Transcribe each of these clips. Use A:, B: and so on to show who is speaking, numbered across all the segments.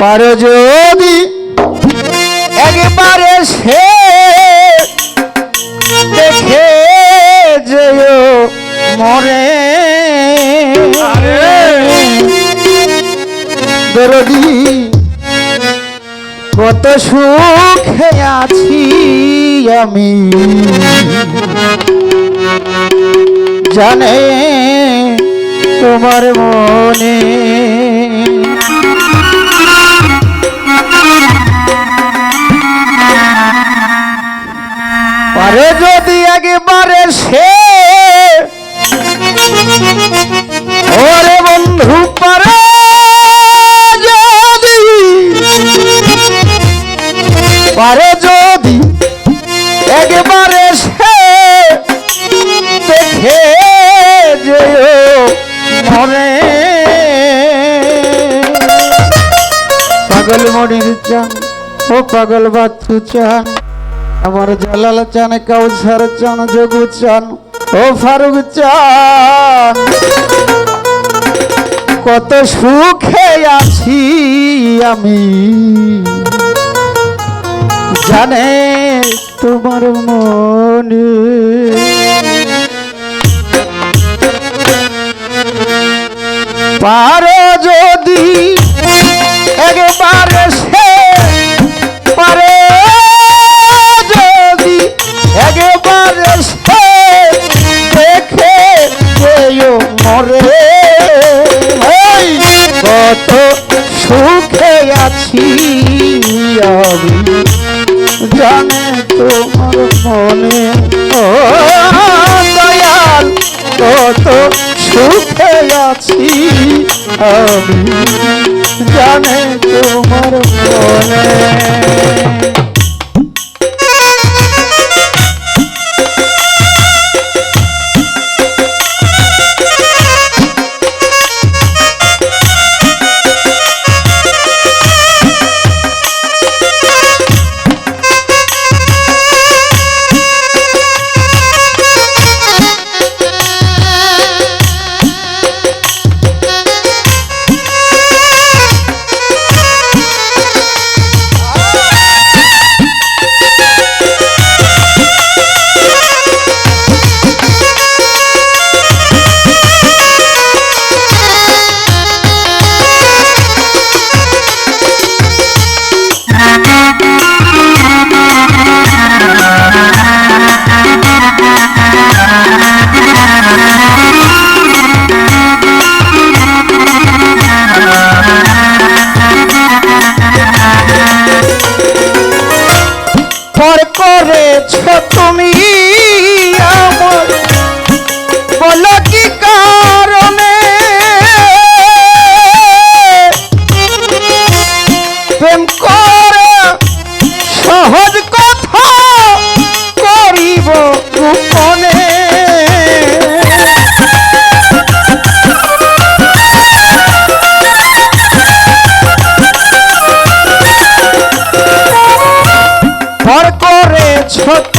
A: পারে যদি একবারে সে দেখে যেও মরে। দরদি কত সুখে আছি আমি। জানে তোমার মনে। পারে যদি একবারে সে পাগল মনির চান, ও পাগল বাথু চান। আমার জালাল চান, কাউসার চান যোগু চান, ও ফারুক চান। কত সুখে আছি আমি। জানে তোমার মনে। পারো যদি একবার সে পারে যদি একবার সে দেখে যেও মরে। কত সুখে আছি আমি, জানে তোমার কত সুখে আছি আমি জানে তোমার মনে করেছ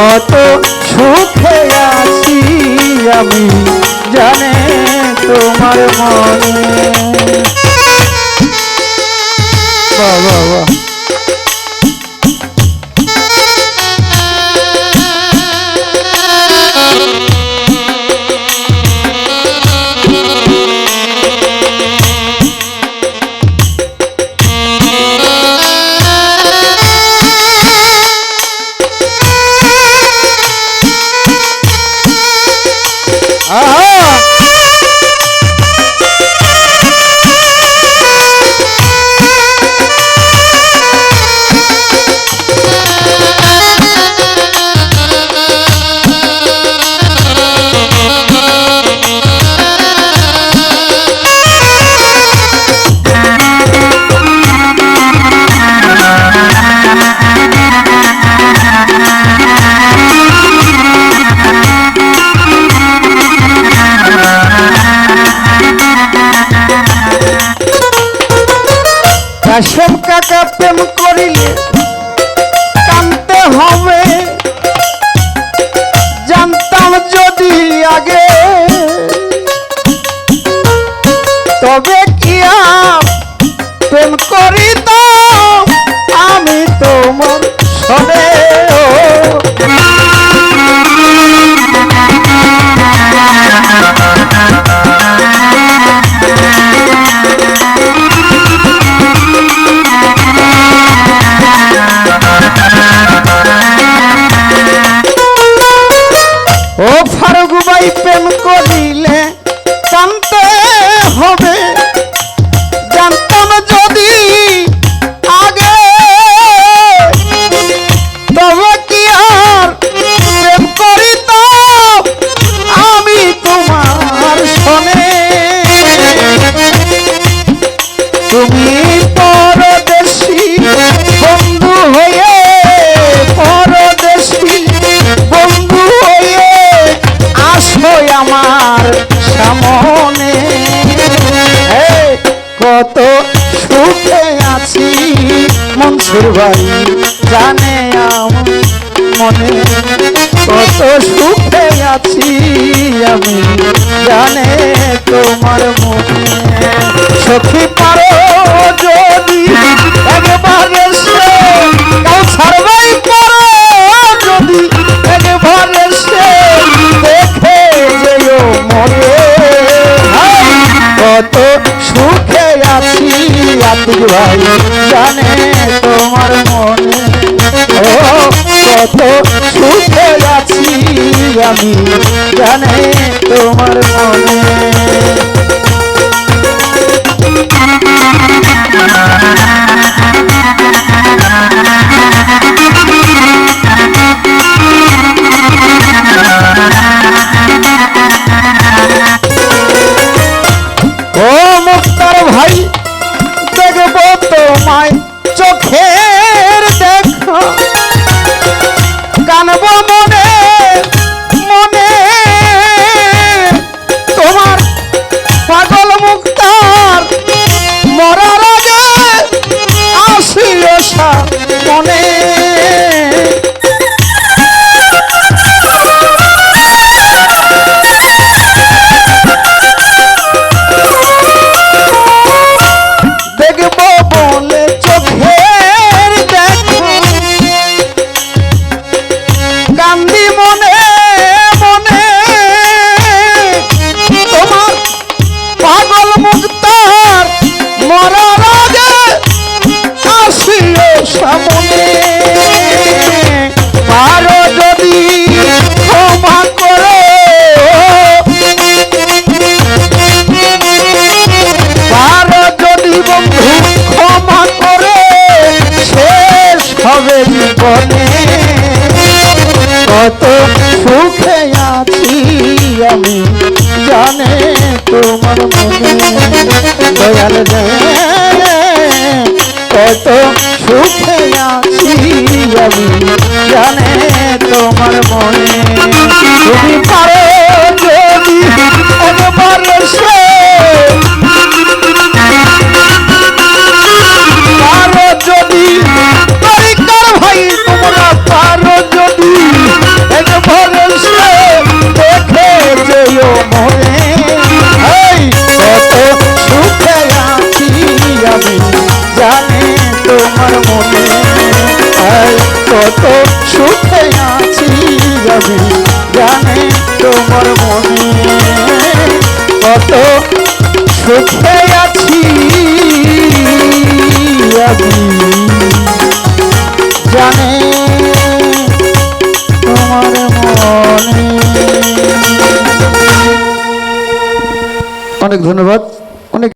A: কত সুখে আছি আমি জানে তোমার মনে। ಆಹಾ কাশেম কাকা প্রেম করিলে কানতে হবে। জানতাম যদি আগে মনসুর ভাই জানে আমার মনে কত সুখে আছি আমি। জানে তোমার মনে সখী পারো যদি একবার এসে কাউসার ভাই পারো যদি একবার এসে দেখে যেও মনে। কত সুখে আছি আতিক ভাই। কত সুখে আছি আমি জানে তোমার মনে। ও মুক্তার ভাই দেখব তোমায় চোখের কানবো মনে মনে। তোমার পাগল মুক্তার মরার আগে আসিও মনে। কত সুখে আছি আমি জানে তোমার মনে। তুমি পারো সুখে